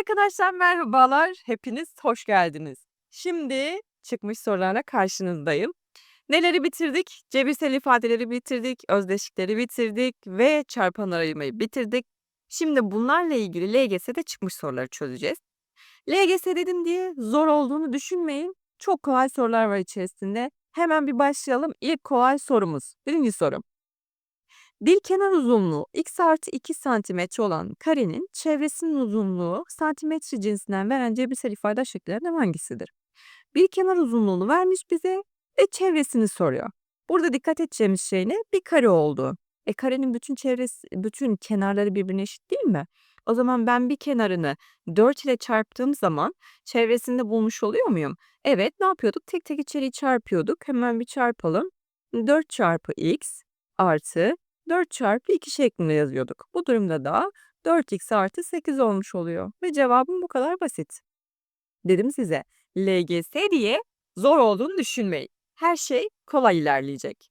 Arkadaşlar merhabalar. Hepiniz hoş geldiniz. Şimdi çıkmış sorularla karşınızdayım. Neleri bitirdik? Cebirsel ifadeleri bitirdik, özdeşlikleri bitirdik ve çarpan ayırmayı bitirdik. Şimdi bunlarla ilgili LGS'de çıkmış soruları çözeceğiz. LGS dedim diye zor olduğunu düşünmeyin. Çok kolay sorular var içerisinde. Hemen bir başlayalım. İlk kolay sorumuz. Birinci sorum. Bir kenar uzunluğu x artı 2 santimetre olan karenin çevresinin uzunluğu santimetre cinsinden veren cebirsel ifade şekillerinden hangisidir? Bir kenar uzunluğunu vermiş bize ve çevresini soruyor. Burada dikkat edeceğimiz şey ne? Bir kare oldu. E karenin bütün çevresi, bütün kenarları birbirine eşit değil mi? O zaman ben bir kenarını 4 ile çarptığım zaman çevresini de bulmuş oluyor muyum? Evet ne yapıyorduk? Tek tek içeriği çarpıyorduk. Hemen bir çarpalım. 4 çarpı x artı 4 çarpı 2 şeklinde yazıyorduk. Bu durumda da 4x artı 8 olmuş oluyor. Ve cevabım bu kadar basit. Dedim size LGS diye zor olduğunu düşünmeyin. Her şey kolay ilerleyecek.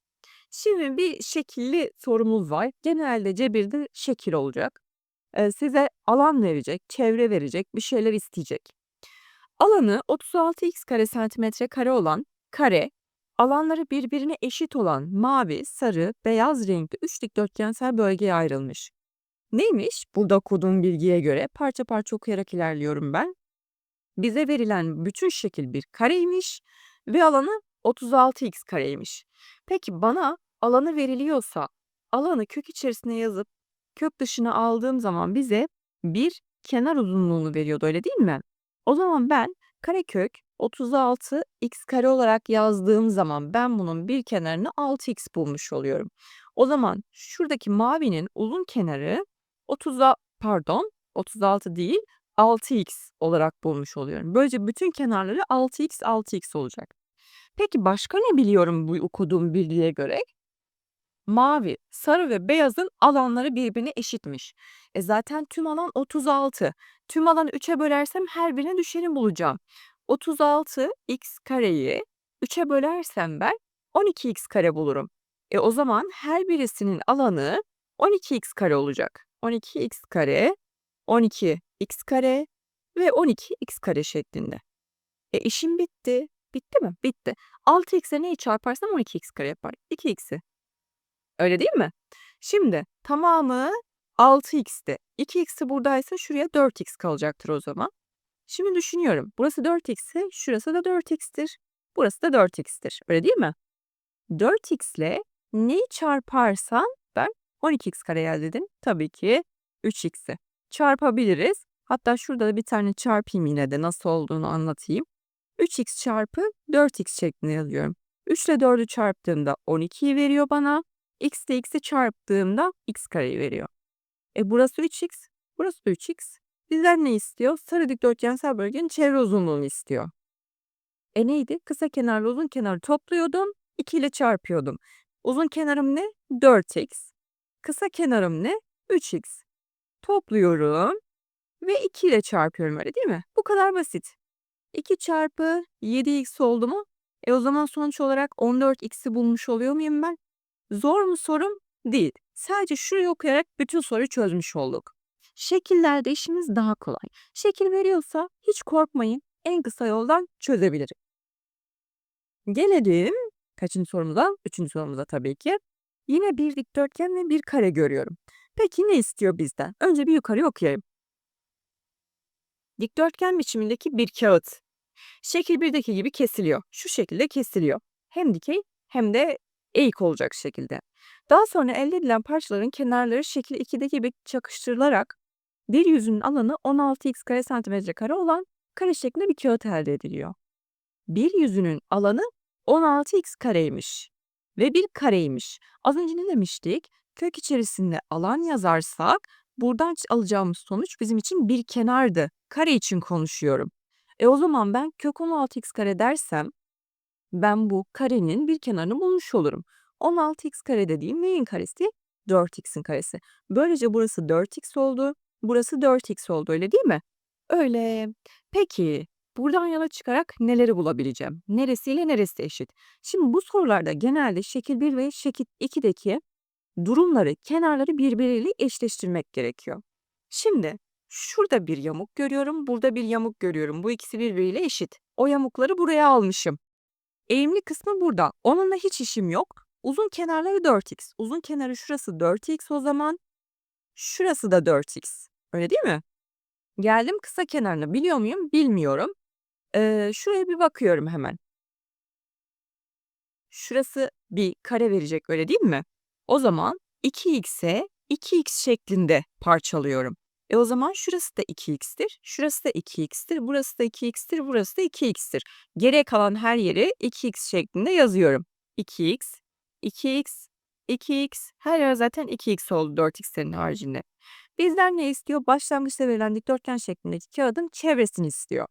Şimdi bir şekilli sorumuz var. Genelde cebirde şekil olacak. Ee, size alan verecek, çevre verecek, bir şeyler isteyecek. Alanı 36x kare santimetre kare olan kare Alanları birbirine eşit olan mavi, sarı, beyaz renkli üç dikdörtgensel bölgeye ayrılmış. Neymiş? Burada okuduğum bilgiye göre parça parça okuyarak ilerliyorum ben. Bize verilen bütün şekil bir kareymiş ve alanı 36x kareymiş. Peki bana alanı veriliyorsa alanı kök içerisine yazıp kök dışına aldığım zaman bize bir kenar uzunluğunu veriyordu öyle değil mi? O zaman ben karekök 36 x kare olarak yazdığım zaman ben bunun bir kenarını 6x bulmuş oluyorum. O zaman şuradaki mavinin uzun kenarı 30 pardon 36 değil 6x olarak bulmuş oluyorum. Böylece bütün kenarları 6x 6x olacak. Peki başka ne biliyorum bu okuduğum bilgiye göre? Mavi, sarı ve beyazın alanları birbirine eşitmiş. E zaten tüm alan 36. Tüm alanı 3'e bölersem her birine düşeni bulacağım. 36 x kareyi 3'e bölersem ben 12x kare bulurum. E o zaman her birisinin alanı 12x kare olacak. 12x kare, 12x kare ve 12x kare şeklinde. E işim bitti. Bitti mi? Bitti. 6x'e neyi çarparsam 12x kare yapar. 2x'i. Öyle değil mi? Şimdi tamamı 6x'ti. 2x'i buradaysa şuraya 4x kalacaktır o zaman. Şimdi düşünüyorum. Burası 4x ise şurası da 4x'tir. Burası da 4x'tir. Öyle değil mi? 4x ile neyi çarparsan ben 12x kare elde edin. Tabii ki 3x'i. Çarpabiliriz. Hatta şurada da bir tane çarpayım yine de nasıl olduğunu anlatayım. 3x çarpı 4x şeklinde yazıyorum. 3 ile 4'ü çarptığımda 12'yi veriyor bana. x ile x'i çarptığımda x kareyi veriyor. E burası 3x, burası da 3x. Bizden ne istiyor? Sarı dikdörtgensel bölgenin çevre uzunluğunu istiyor. E neydi? Kısa kenarla uzun kenarı topluyordum. 2 ile çarpıyordum. Uzun kenarım ne? 4x. Kısa kenarım ne? 3x. Topluyorum ve 2 ile çarpıyorum öyle değil mi? Bu kadar basit. 2 çarpı 7x oldu mu? E o zaman sonuç olarak 14x'i bulmuş oluyor muyum ben? Zor mu sorum? Değil. Sadece şurayı okuyarak bütün soruyu çözmüş olduk. Şekillerde işimiz daha kolay. Şekil veriyorsa hiç korkmayın. En kısa yoldan çözebilirim. Gelelim kaçıncı sorumuza? Üçüncü sorumuza tabii ki. Yine bir dikdörtgen ve bir kare görüyorum. Peki ne istiyor bizden? Önce bir yukarı okuyayım. Dikdörtgen biçimindeki bir kağıt. Şekil 1'deki gibi kesiliyor. Şu şekilde kesiliyor. Hem dikey hem de eğik olacak şekilde. Daha sonra elde edilen parçaların kenarları şekil 2'de gibi çakıştırılarak bir yüzünün alanı 16x kare santimetre kare olan kare şeklinde bir kağıt elde ediliyor. Bir yüzünün alanı 16x kareymiş ve bir kareymiş. Az önce ne demiştik? Kök içerisinde alan yazarsak buradan alacağımız sonuç bizim için bir kenardı. Kare için konuşuyorum. E o zaman ben kök 16x kare dersem ben bu karenin bir kenarını bulmuş olurum. 16x kare dediğim neyin karesi? 4x'in karesi. Böylece burası 4x oldu. Burası 4x oldu öyle değil mi? Öyle. Peki buradan yola çıkarak neleri bulabileceğim? Neresiyle neresi eşit? Şimdi bu sorularda genelde şekil 1 ve şekil 2'deki durumları, kenarları birbiriyle eşleştirmek gerekiyor. Şimdi Şurada bir yamuk görüyorum, burada bir yamuk görüyorum. Bu ikisi birbiriyle eşit. O yamukları buraya almışım. Eğimli kısmı burada. Onunla hiç işim yok. Uzun kenarları 4x. Uzun kenarı şurası 4x o zaman. Şurası da 4x. Öyle değil mi? Geldim kısa kenarına. Biliyor muyum? Bilmiyorum. Ee, şuraya bir bakıyorum hemen. Şurası bir kare verecek öyle değil mi? O zaman 2x'e 2x şeklinde parçalıyorum. E o zaman şurası da 2x'tir, şurası da 2x'tir, burası da 2x'tir, burası da 2x'tir. Geriye kalan her yeri 2x şeklinde yazıyorum. 2x, 2x, 2x, her yer zaten 2x oldu 4x'lerin haricinde. Bizden ne istiyor? Başlangıçta verilen dikdörtgen şeklindeki kağıdın çevresini istiyor.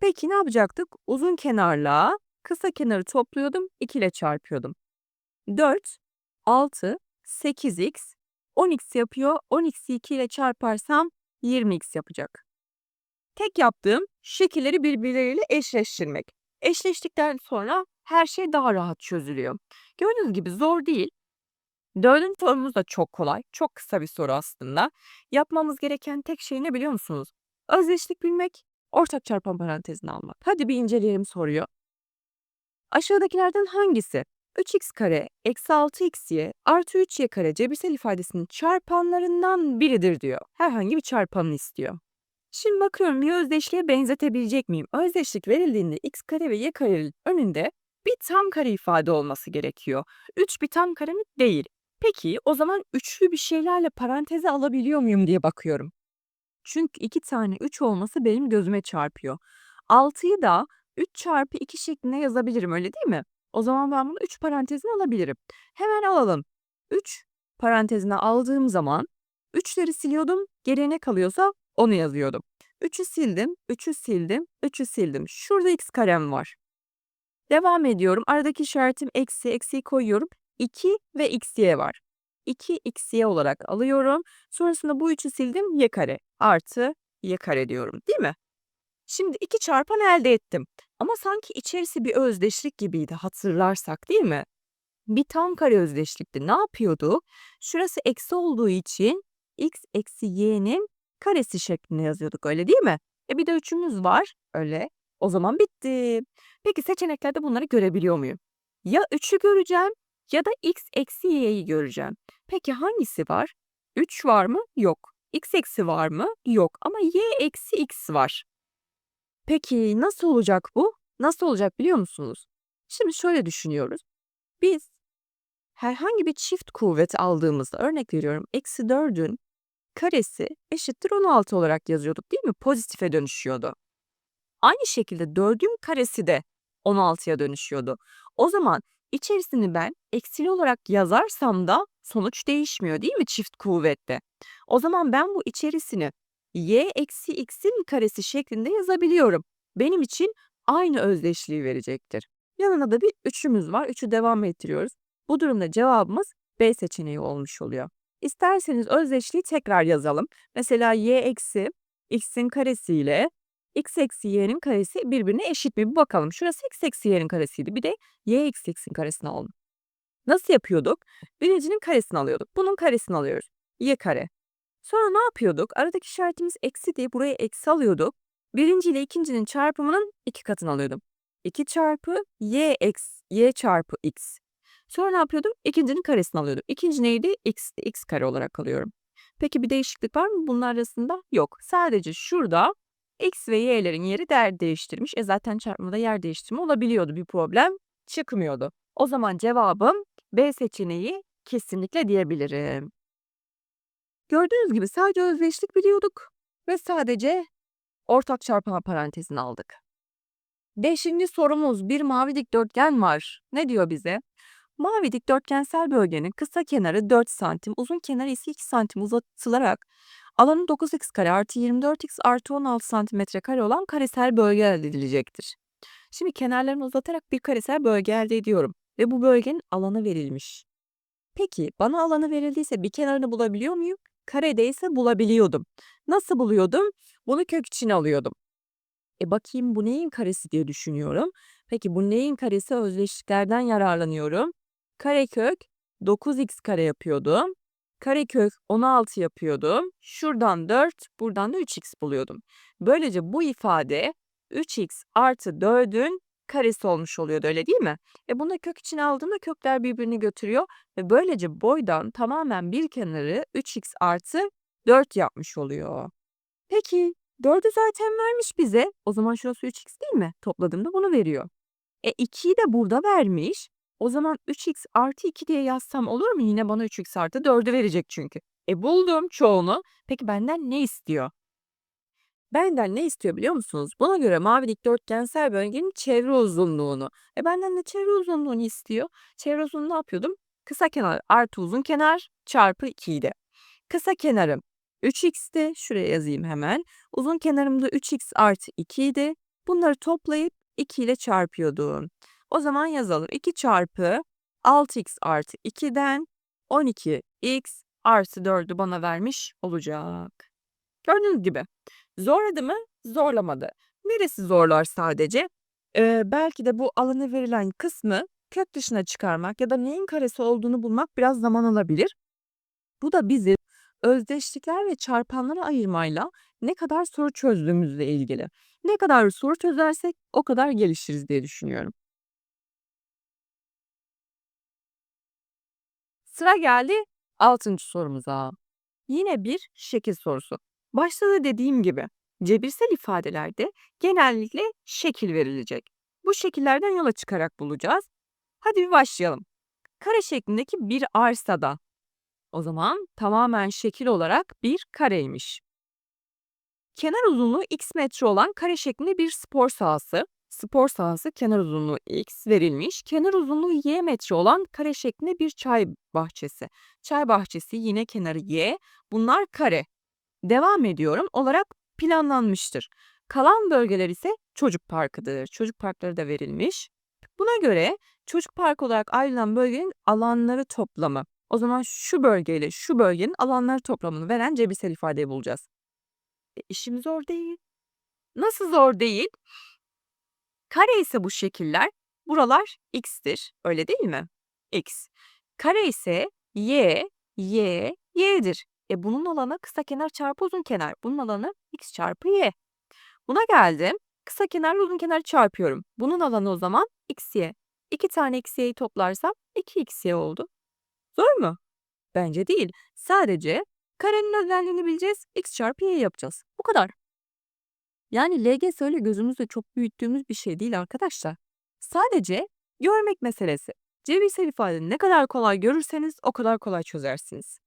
Peki ne yapacaktık? Uzun kenarla kısa kenarı topluyordum, 2 ile çarpıyordum. 4, 6, 8x, 10x yapıyor. 10x'i 2 ile çarparsam 20x yapacak. Tek yaptığım şekilleri birbirleriyle eşleştirmek. Eşleştikten sonra her şey daha rahat çözülüyor. Gördüğünüz gibi zor değil. Dördüncü sorumuz da çok kolay. Çok kısa bir soru aslında. Yapmamız gereken tek şey ne biliyor musunuz? Özdeşlik bilmek, ortak çarpan parantezini almak. Hadi bir inceleyelim soruyu. Aşağıdakilerden hangisi 3x kare eksi 6xy artı 3y kare cebirsel ifadesinin çarpanlarından biridir diyor. Herhangi bir çarpanını istiyor. Şimdi bakıyorum bir özdeşliğe benzetebilecek miyim? Özdeşlik verildiğinde x kare ve y karenin önünde bir tam kare ifade olması gerekiyor. 3 bir tam kare mi? Değil. Peki o zaman üçlü bir şeylerle paranteze alabiliyor muyum diye bakıyorum. Çünkü iki tane 3 olması benim gözüme çarpıyor. 6'yı da 3 çarpı 2 şeklinde yazabilirim öyle değil mi? O zaman ben bunu 3 parantezine alabilirim. Hemen alalım. 3 parantezine aldığım zaman 3'leri siliyordum. Geriye kalıyorsa onu yazıyordum. 3'ü sildim, 3'ü sildim, 3'ü sildim. Şurada x karem var. Devam ediyorum. Aradaki işaretim eksi, eksiyi koyuyorum. 2 ve xy var. 2 xy olarak alıyorum. Sonrasında bu 3'ü sildim y kare artı y kare diyorum değil mi? Şimdi iki çarpan elde ettim. Ama sanki içerisi bir özdeşlik gibiydi hatırlarsak değil mi? Bir tam kare özdeşlikti. Ne yapıyordu? Şurası eksi olduğu için x eksi y'nin karesi şeklinde yazıyorduk öyle değil mi? E bir de üçümüz var. Öyle. O zaman bitti. Peki seçeneklerde bunları görebiliyor muyum? Ya 3'ü göreceğim ya da x eksi y'yi göreceğim. Peki hangisi var? 3 var mı? Yok. x eksi var mı? Yok. Ama y eksi x var. Peki nasıl olacak bu? Nasıl olacak biliyor musunuz? Şimdi şöyle düşünüyoruz. Biz herhangi bir çift kuvvet aldığımızda örnek veriyorum eksi 4'ün karesi eşittir 16 olarak yazıyorduk değil mi? Pozitife dönüşüyordu. Aynı şekilde 4'ün karesi de 16'ya dönüşüyordu. O zaman içerisini ben eksili olarak yazarsam da sonuç değişmiyor değil mi çift kuvvette? O zaman ben bu içerisini y eksi x'in karesi şeklinde yazabiliyorum. Benim için aynı özdeşliği verecektir. Yanına da bir üçümüz var. Üçü devam ettiriyoruz. Bu durumda cevabımız B seçeneği olmuş oluyor. İsterseniz özdeşliği tekrar yazalım. Mesela y eksi x'in karesiyle x eksi y'nin karesi birbirine eşit mi? Bir bakalım. Şurası x eksi y'nin karesiydi. Bir de y eksi x'in karesini alalım. Nasıl yapıyorduk? Birincinin karesini alıyorduk. Bunun karesini alıyoruz. y kare. Sonra ne yapıyorduk? Aradaki işaretimiz eksi diye buraya eksi alıyorduk. Birinci ile ikincinin çarpımının iki katını alıyordum. 2 çarpı y eksi y çarpı x. Sonra ne yapıyordum? İkincinin karesini alıyordum. İkinci neydi? x, x kare olarak alıyorum. Peki bir değişiklik var mı bunlar arasında? Yok. Sadece şurada x ve y'lerin yeri değer değiştirmiş. E zaten çarpmada yer değiştirme olabiliyordu. Bir problem çıkmıyordu. O zaman cevabım B seçeneği kesinlikle diyebilirim. Gördüğünüz gibi sadece özdeşlik biliyorduk ve sadece ortak çarpma parantezini aldık. Beşinci sorumuz bir mavi dikdörtgen var. Ne diyor bize? Mavi dikdörtgensel bölgenin kısa kenarı 4 santim, uzun kenarı ise 2 santim uzatılarak alanı 9x kare artı 24x artı 16 santimetre kare olan karesel bölge elde edilecektir. Şimdi kenarlarını uzatarak bir karesel bölge elde ediyorum ve bu bölgenin alanı verilmiş. Peki bana alanı verildiyse bir kenarını bulabiliyor muyum? Karede ise bulabiliyordum. Nasıl buluyordum? Bunu kök içine alıyordum. E bakayım bu neyin karesi diye düşünüyorum. Peki bu neyin karesi özdeşliklerden yararlanıyorum. Karekök 9x kare yapıyordu. Karekök 16 yapıyordum. Şuradan 4, buradan da 3x buluyordum. Böylece bu ifade 3x artı 4'ün karesi olmuş oluyordu öyle değil mi? E bunu kök içine aldığımda kökler birbirini götürüyor ve böylece boydan tamamen bir kenarı 3x artı 4 yapmış oluyor. Peki 4'ü zaten vermiş bize. O zaman şurası 3x değil mi? Topladığımda bunu veriyor. E 2'yi de burada vermiş. O zaman 3x artı 2 diye yazsam olur mu? Yine bana 3x artı 4'ü verecek çünkü. E buldum çoğunu. Peki benden ne istiyor? Benden ne istiyor biliyor musunuz? Buna göre mavi dikdörtgensel bölgenin çevre uzunluğunu. E benden de çevre uzunluğunu istiyor. Çevre uzunluğu ne yapıyordum? Kısa kenar artı uzun kenar çarpı 2 idi. Kısa kenarım 3x'ti. Şuraya yazayım hemen. Uzun kenarım da 3x artı 2 idi. Bunları toplayıp 2 ile çarpıyordum. O zaman yazalım. 2 çarpı 6x artı 2'den 12x artı 4'ü bana vermiş olacak. Gördüğünüz gibi. Zorladı mı? Zorlamadı. Neresi zorlar sadece? Ee, belki de bu alanı verilen kısmı kök dışına çıkarmak ya da neyin karesi olduğunu bulmak biraz zaman alabilir. Bu da bizi özdeşlikler ve çarpanları ayırmayla ne kadar soru çözdüğümüzle ilgili. Ne kadar soru çözersek o kadar gelişiriz diye düşünüyorum. Sıra geldi 6. sorumuza. Yine bir şekil sorusu. Başta da dediğim gibi cebirsel ifadelerde genellikle şekil verilecek. Bu şekillerden yola çıkarak bulacağız. Hadi bir başlayalım. Kare şeklindeki bir arsada o zaman tamamen şekil olarak bir kareymiş. Kenar uzunluğu x metre olan kare şeklinde bir spor sahası. Spor sahası kenar uzunluğu x verilmiş. Kenar uzunluğu y metre olan kare şeklinde bir çay bahçesi. Çay bahçesi yine kenarı y. Bunlar kare. Devam ediyorum olarak planlanmıştır. Kalan bölgeler ise çocuk parkıdır. Çocuk parkları da verilmiş. Buna göre çocuk parkı olarak ayrılan bölgenin alanları toplamı. O zaman şu bölgeyle şu bölgenin alanları toplamını veren cebirsel ifadeyi bulacağız. E, işim zor değil. Nasıl zor değil? Kare ise bu şekiller, buralar x'tir. Öyle değil mi? x. Kare ise y, y, y'dir. E bunun alanı kısa kenar çarpı uzun kenar. Bunun alanı x çarpı y. Buna geldim. Kısa kenar uzun kenar çarpıyorum. Bunun alanı o zaman x y. İki tane x y'yi toplarsam 2 x y oldu. Zor mu? Bence değil. Sadece karenin özelliğini bileceğiz. x çarpı y yapacağız. Bu kadar. Yani LGS öyle gözümüzde çok büyüttüğümüz bir şey değil arkadaşlar. Sadece görmek meselesi. Cebirsel ifadeyi ne kadar kolay görürseniz o kadar kolay çözersiniz.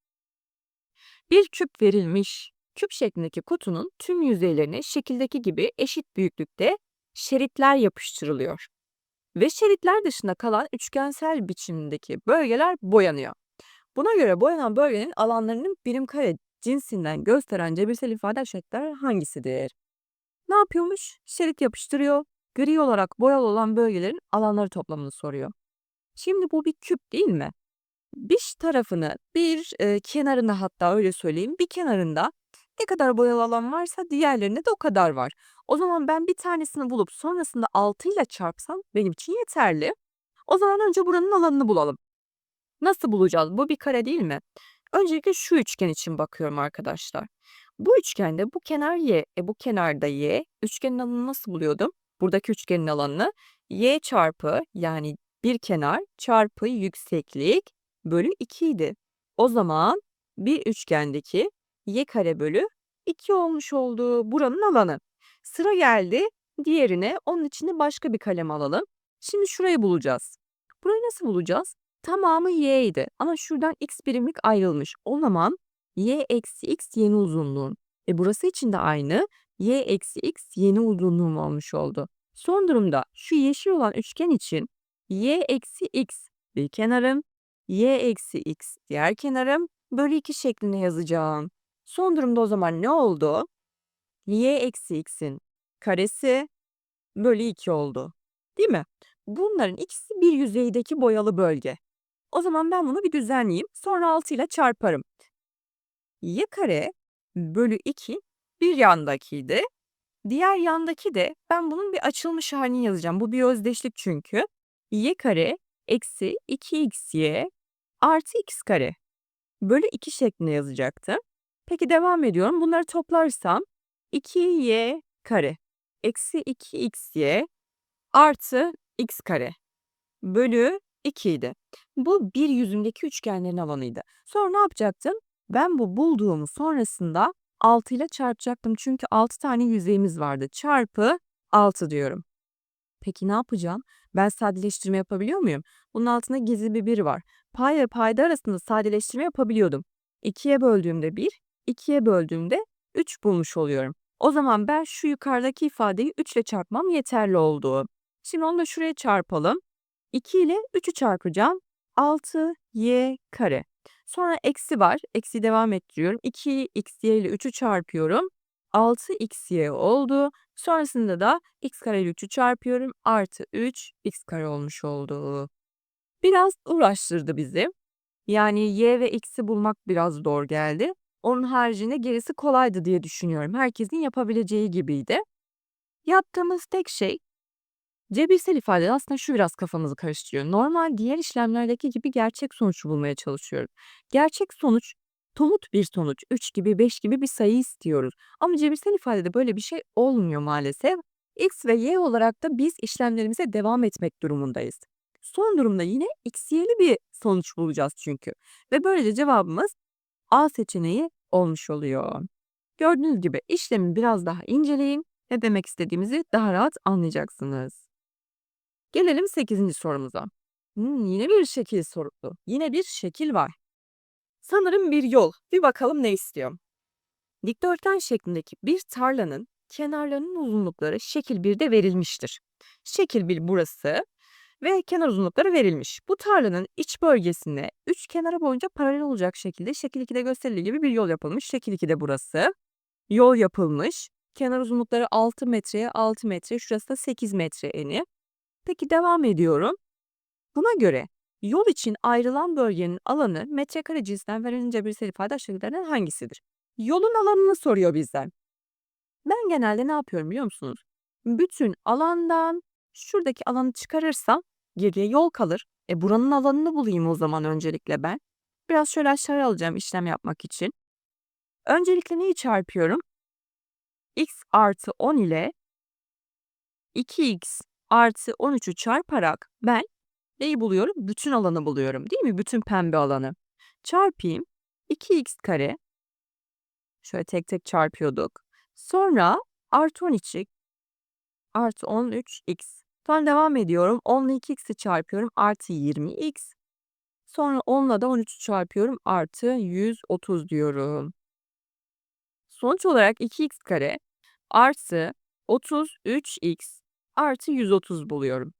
Bir küp verilmiş. Küp şeklindeki kutunun tüm yüzeylerine şekildeki gibi eşit büyüklükte şeritler yapıştırılıyor. Ve şeritler dışında kalan üçgensel biçimdeki bölgeler boyanıyor. Buna göre boyanan bölgenin alanlarının birim kare cinsinden gösteren cebirsel ifade şekiller hangisidir? Ne yapıyormuş? Şerit yapıştırıyor. Gri olarak boyalı olan bölgelerin alanları toplamını soruyor. Şimdi bu bir küp değil mi? Bir tarafını, bir e, kenarını hatta öyle söyleyeyim, bir kenarında ne kadar boyalı alan varsa diğerlerinde de o kadar var. O zaman ben bir tanesini bulup sonrasında 6 ile çarpsam benim için yeterli. O zaman önce buranın alanını bulalım. Nasıl bulacağız? Bu bir kare değil mi? Öncelikle şu üçgen için bakıyorum arkadaşlar. Bu üçgende bu kenar y, e bu kenarda y. Üçgenin alanını nasıl buluyordum? Buradaki üçgenin alanını y çarpı yani bir kenar çarpı yükseklik bölü 2 idi. O zaman bir üçgendeki y kare bölü 2 olmuş oldu buranın alanı. Sıra geldi diğerine onun içinde başka bir kalem alalım. Şimdi şurayı bulacağız. Burayı nasıl bulacağız? Tamamı y idi ama şuradan x birimlik ayrılmış. O zaman y eksi x yeni uzunluğun. E burası için de aynı. y eksi x yeni uzunluğum olmuş oldu. Son durumda şu yeşil olan üçgen için y eksi x bir kenarım, y eksi x diğer kenarım bölü 2 şeklinde yazacağım. Son durumda o zaman ne oldu? y eksi x'in karesi bölü 2 oldu. Değil mi? Bunların ikisi bir yüzeydeki boyalı bölge. O zaman ben bunu bir düzenleyeyim. Sonra 6 ile çarparım. Y kare bölü 2 bir yandakiydi. Diğer yandaki de ben bunun bir açılmış halini yazacağım. Bu bir özdeşlik çünkü. y kare eksi 2xy artı x kare bölü 2 şeklinde yazacaktım. Peki devam ediyorum. Bunları toplarsam 2y kare eksi 2xy artı x kare bölü 2 idi. Bu bir yüzündeki üçgenlerin alanıydı. Sonra ne yapacaktım? Ben bu bulduğumu sonrasında 6 ile çarpacaktım. Çünkü 6 tane yüzeyimiz vardı. Çarpı 6 diyorum. Peki ne yapacağım? Ben sadeleştirme yapabiliyor muyum? Bunun altında gizli bir 1 var. Pay ve payda arasında sadeleştirme yapabiliyordum. 2'ye böldüğümde 1, 2'ye böldüğümde 3 bulmuş oluyorum. O zaman ben şu yukarıdaki ifadeyi 3 ile çarpmam yeterli oldu. Şimdi onu da şuraya çarpalım. 2 ile 3'ü çarpacağım. 6y kare. Sonra eksi var. Eksi devam ettiriyorum. 2xy ile 3'ü çarpıyorum. 6xy oldu. Sonrasında da x kare ile 3'ü çarpıyorum. Artı 3 x kare olmuş oldu. Biraz uğraştırdı bizi. Yani y ve x'i bulmak biraz zor geldi. Onun haricinde gerisi kolaydı diye düşünüyorum. Herkesin yapabileceği gibiydi. Yaptığımız tek şey cebirsel ifade aslında şu biraz kafamızı karıştırıyor. Normal diğer işlemlerdeki gibi gerçek sonuç bulmaya çalışıyoruz. Gerçek sonuç somut bir sonuç 3 gibi 5 gibi bir sayı istiyoruz. Ama cebirsel ifadede böyle bir şey olmuyor maalesef. X ve Y olarak da biz işlemlerimize devam etmek durumundayız. Son durumda yine x'yeli bir sonuç bulacağız çünkü. Ve böylece cevabımız A seçeneği olmuş oluyor. Gördüğünüz gibi işlemi biraz daha inceleyin. Ne demek istediğimizi daha rahat anlayacaksınız. Gelelim 8. sorumuza. Hmm, yine bir şekil sorulu. Yine bir şekil var. Sanırım bir yol. Bir bakalım ne istiyor. Dikdörtgen şeklindeki bir tarlanın kenarlarının uzunlukları şekil 1'de verilmiştir. Şekil 1 burası ve kenar uzunlukları verilmiş. Bu tarlanın iç bölgesine 3 kenara boyunca paralel olacak şekilde şekil 2'de gösterildiği gibi bir yol yapılmış. Şekil 2'de burası. Yol yapılmış. Kenar uzunlukları 6 metreye 6 metre. Şurası da 8 metre eni. Peki devam ediyorum. Buna göre yol için ayrılan bölgenin alanı metrekare cinsinden verilen cebirsel ifade aşağıdakilerden hangisidir? Yolun alanını soruyor bizden. Ben genelde ne yapıyorum biliyor musunuz? Bütün alandan şuradaki alanı çıkarırsam geriye yol kalır. E buranın alanını bulayım o zaman öncelikle ben. Biraz şöyle aşağı alacağım işlem yapmak için. Öncelikle neyi çarpıyorum? x artı 10 ile 2x artı 13'ü çarparak ben neyi buluyorum? Bütün alanı buluyorum değil mi? Bütün pembe alanı. Çarpayım. 2x kare. Şöyle tek tek çarpıyorduk. Sonra artı 12 artı 13x. Sonra devam ediyorum. 10 ile 2x'i çarpıyorum. Artı 20x. Sonra 10 ile de 13'ü çarpıyorum. Artı 130 diyorum. Sonuç olarak 2x kare artı 33x artı 130 buluyorum.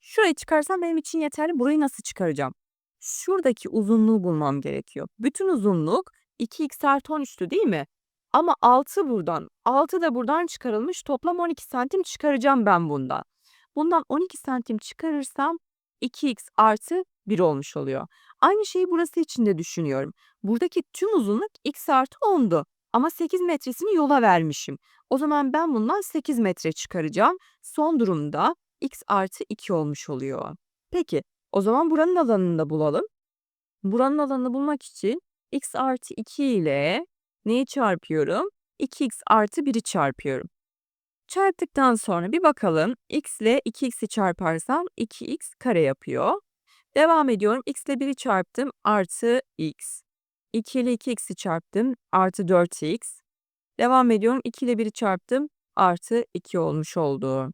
Şurayı çıkarsam benim için yeterli. Burayı nasıl çıkaracağım? Şuradaki uzunluğu bulmam gerekiyor. Bütün uzunluk 2x artı 13'tü değil mi? Ama 6 buradan, 6 da buradan çıkarılmış. Toplam 12 santim çıkaracağım ben bundan. Bundan 12 santim çıkarırsam 2x artı 1 olmuş oluyor. Aynı şeyi burası için de düşünüyorum. Buradaki tüm uzunluk x artı 10'du. Ama 8 metresini yola vermişim. O zaman ben bundan 8 metre çıkaracağım. Son durumda x artı 2 olmuş oluyor. Peki o zaman buranın alanını da bulalım. Buranın alanını bulmak için x artı 2 ile neyi çarpıyorum? 2x artı 1'i çarpıyorum. Çarptıktan sonra bir bakalım. x ile 2x'i çarparsam 2x kare yapıyor. Devam ediyorum. x ile 1'i çarptım artı x. 2 ile 2x'i çarptım artı 4x. Devam ediyorum. 2 ile 1'i çarptım artı 2 olmuş oldu.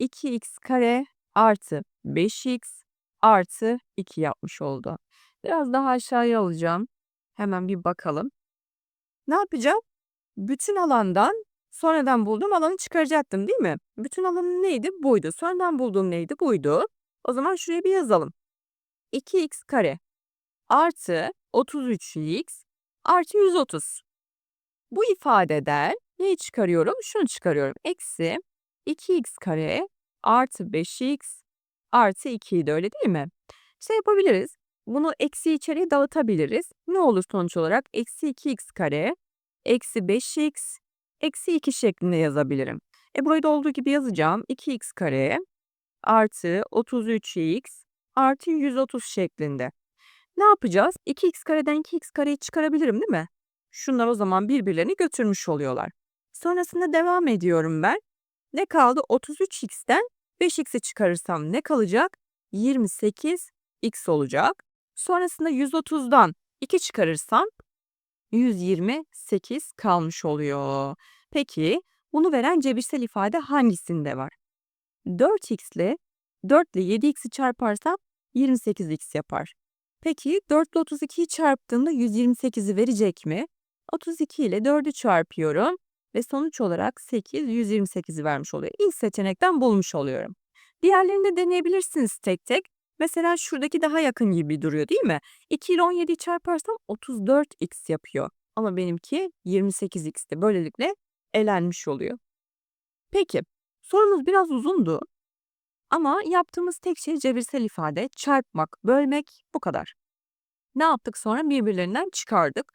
2x kare artı 5x artı 2 yapmış oldu. Biraz daha aşağıya alacağım. Hemen bir bakalım. Ne yapacağım? Bütün alandan sonradan bulduğum alanı çıkaracaktım değil mi? Bütün alanı neydi? Buydu. Sonradan bulduğum neydi? Buydu. O zaman şuraya bir yazalım. 2x kare artı 33x artı 130. Bu ifadeden neyi çıkarıyorum? Şunu çıkarıyorum. Eksi 2x kare artı 5x artı 2'yi de öyle değil mi? Şey yapabiliriz. Bunu eksi içeriye dağıtabiliriz. Ne olur sonuç olarak? Eksi 2x kare eksi 5x eksi 2 şeklinde yazabilirim. E burayı da olduğu gibi yazacağım. 2x kare artı 33x artı 130 şeklinde. Ne yapacağız? 2x kareden 2x kareyi çıkarabilirim değil mi? Şunlar o zaman birbirlerini götürmüş oluyorlar. Sonrasında devam ediyorum ben. Ne kaldı? 33x'ten 5x'i çıkarırsam ne kalacak? 28x olacak. Sonrasında 130'dan 2 çıkarırsam 128 kalmış oluyor. Peki bunu veren cebirsel ifade hangisinde var? 4x ile 4 ile 7x'i çarparsam 28x yapar. Peki 4 ile 32'yi çarptığımda 128'i verecek mi? 32 ile 4'ü çarpıyorum ve sonuç olarak 8 128'i vermiş oluyor. İlk seçenekten bulmuş oluyorum. Diğerlerini de deneyebilirsiniz tek tek. Mesela şuradaki daha yakın gibi duruyor değil mi? 2 ile 17'yi çarparsam 34x yapıyor. Ama benimki 28x'ti. Böylelikle elenmiş oluyor. Peki sorumuz biraz uzundu. Ama yaptığımız tek şey cebirsel ifade, çarpmak, bölmek bu kadar. Ne yaptık sonra birbirlerinden çıkardık.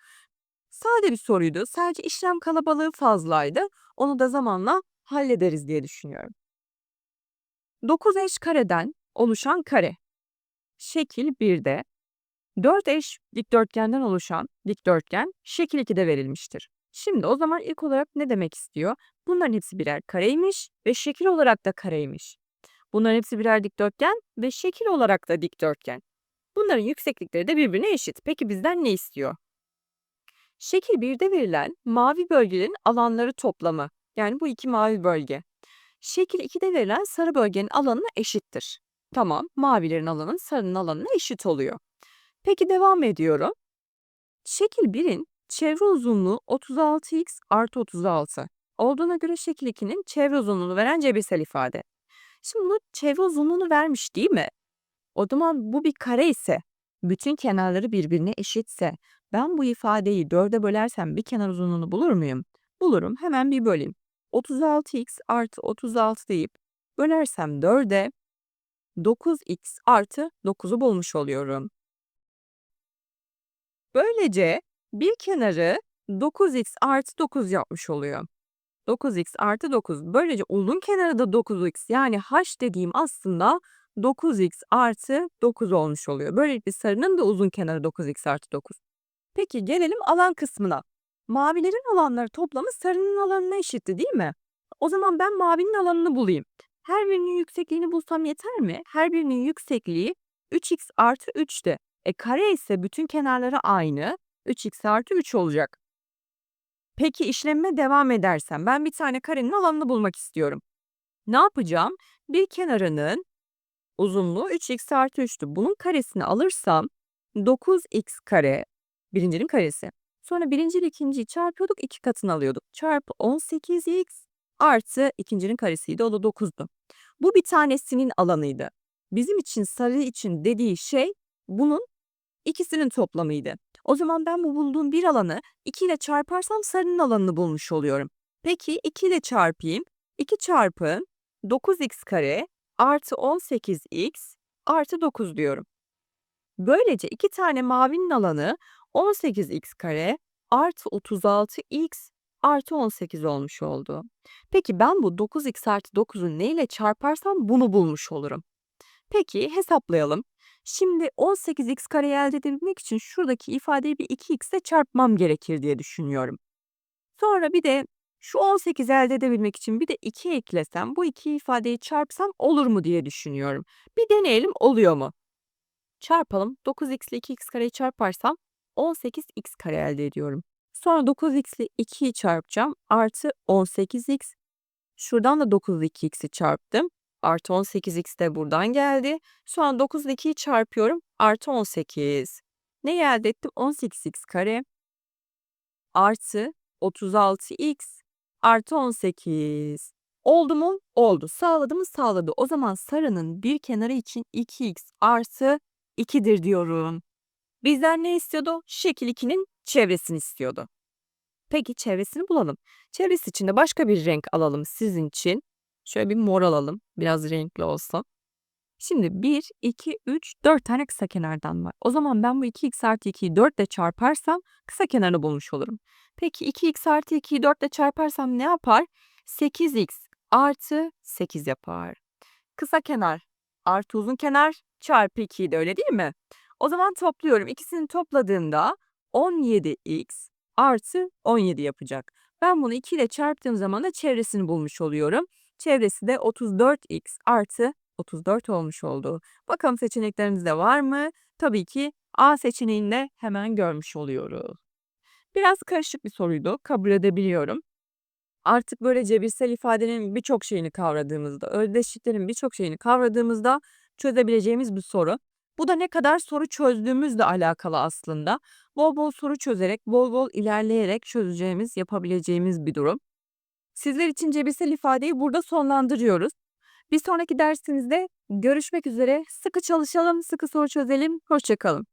Sade bir soruydu. Sadece işlem kalabalığı fazlaydı. Onu da zamanla hallederiz diye düşünüyorum. 9 eş kareden oluşan kare. Şekil 1'de 4 eş dikdörtgenden oluşan dikdörtgen şekil 2'de verilmiştir. Şimdi o zaman ilk olarak ne demek istiyor? Bunların hepsi birer kareymiş ve şekil olarak da kareymiş. Bunların hepsi birer dikdörtgen ve şekil olarak da dikdörtgen. Bunların yükseklikleri de birbirine eşit. Peki bizden ne istiyor? Şekil 1'de verilen mavi bölgelerin alanları toplamı. Yani bu iki mavi bölge. Şekil 2'de verilen sarı bölgenin alanına eşittir. Tamam, mavilerin alanı sarının alanına eşit oluyor. Peki devam ediyorum. Şekil 1'in çevre uzunluğu 36x artı 36 olduğuna göre şekil 2'nin çevre uzunluğunu veren cebirsel ifade. Şimdi bunu çevre uzunluğunu vermiş değil mi? O zaman bu bir kare ise, bütün kenarları birbirine eşitse, ben bu ifadeyi 4'e bölersem bir kenar uzunluğunu bulur muyum? Bulurum. Hemen bir böleyim. 36x artı 36 deyip bölersem 4'e 9x artı 9'u bulmuş oluyorum. Böylece bir kenarı 9x artı 9 yapmış oluyor. 9x artı 9. Böylece uzun kenarı da 9x yani h dediğim aslında 9x artı 9 olmuş oluyor. Böylelikle sarının da uzun kenarı 9x artı 9. Peki gelelim alan kısmına. Mavilerin alanları toplamı sarının alanına eşitti değil mi? O zaman ben mavinin alanını bulayım. Her birinin yüksekliğini bulsam yeter mi? Her birinin yüksekliği 3x artı 3'tü. E kare ise bütün kenarları aynı. 3x artı 3 olacak. Peki işlemime devam edersem ben bir tane karenin alanını bulmak istiyorum. Ne yapacağım? Bir kenarının uzunluğu 3x artı 3'tü. Bunun karesini alırsam 9x kare birincinin karesi. Sonra birinci ile ikinciyi çarpıyorduk iki katını alıyorduk. Çarpı 18x artı ikincinin karesiydi o da 9'du. Bu bir tanesinin alanıydı. Bizim için sarı için dediği şey bunun ikisinin toplamıydı. O zaman ben bu bulduğum bir alanı 2 ile çarparsam sarının alanını bulmuş oluyorum. Peki 2 ile çarpayım. 2 çarpı 9x kare artı 18x artı 9 diyorum. Böylece iki tane mavinin alanı 18x kare artı 36x artı 18 olmuş oldu. Peki ben bu 9x artı 9'u ne ile çarparsam bunu bulmuş olurum. Peki hesaplayalım. Şimdi 18x kareyi elde edebilmek için şuradaki ifadeyi bir 2x ile çarpmam gerekir diye düşünüyorum. Sonra bir de şu 18 elde edebilmek için bir de 2 eklesem bu iki ifadeyi çarpsam olur mu diye düşünüyorum. Bir deneyelim oluyor mu? Çarpalım. 9x ile 2x kareyi çarparsam 18x kare elde ediyorum. Sonra 9x ile 2'yi çarpacağım. Artı 18x. Şuradan da 9 ile 2x'i çarptım. Artı 18x de buradan geldi. Sonra 9 ile 2'yi çarpıyorum. Artı 18. Ne elde ettim? 18x kare. Artı 36x. Artı 18. Oldu mu? Oldu. Sağladı mı? Sağladı. O zaman sarının bir kenarı için 2x artı 2'dir diyorum. Bizden ne istiyordu? Şekil 2'nin çevresini istiyordu. Peki çevresini bulalım. Çevresi için de başka bir renk alalım sizin için. Şöyle bir mor alalım. Biraz renkli olsun. Şimdi 1, 2, 3, 4 tane kısa kenardan var. O zaman ben bu 2x artı 2'yi 4 ile çarparsam kısa kenarını bulmuş olurum. Peki 2x artı 2'yi 4 ile çarparsam ne yapar? 8x artı 8 yapar. Kısa kenar artı uzun kenar çarpı 2'yi de öyle değil mi? O zaman topluyorum. İkisini topladığımda 17x artı 17 yapacak. Ben bunu 2 ile çarptığım zaman da çevresini bulmuş oluyorum. Çevresi de 34x artı 34 olmuş oldu. Bakalım seçeneklerimizde var mı? Tabii ki A seçeneğinde hemen görmüş oluyoruz. Biraz karışık bir soruydu, kabul edebiliyorum. Artık böyle cebirsel ifadenin birçok şeyini kavradığımızda, özdeşliklerin birçok şeyini kavradığımızda çözebileceğimiz bir soru. Bu da ne kadar soru çözdüğümüzle alakalı aslında. Bol bol soru çözerek, bol bol ilerleyerek çözeceğimiz, yapabileceğimiz bir durum. Sizler için cebirsel ifadeyi burada sonlandırıyoruz. Bir sonraki dersimizde görüşmek üzere. Sıkı çalışalım, sıkı soru çözelim. Hoşçakalın.